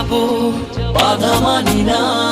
যাব বাধা মানি না।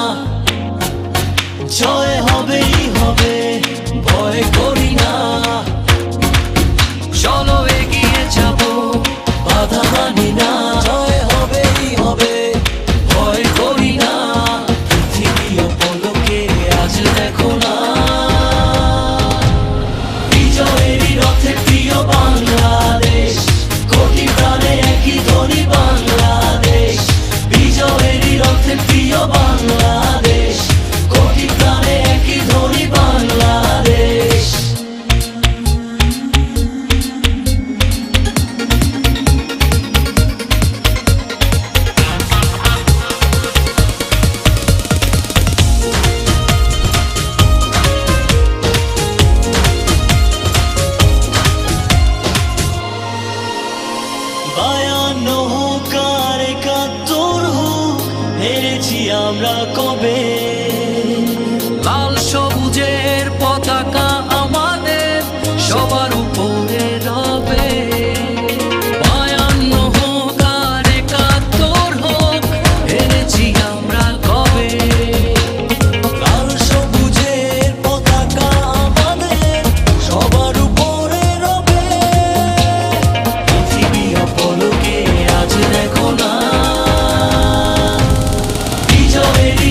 incombée.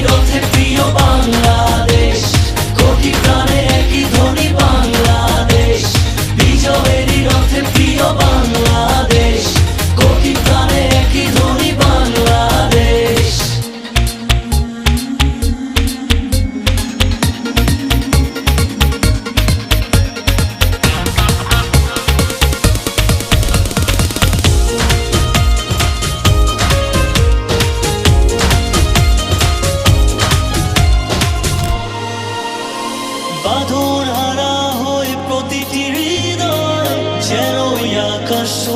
বিজয়েরই রথে প্রিয় বাংলাদেশ چرا یا کاش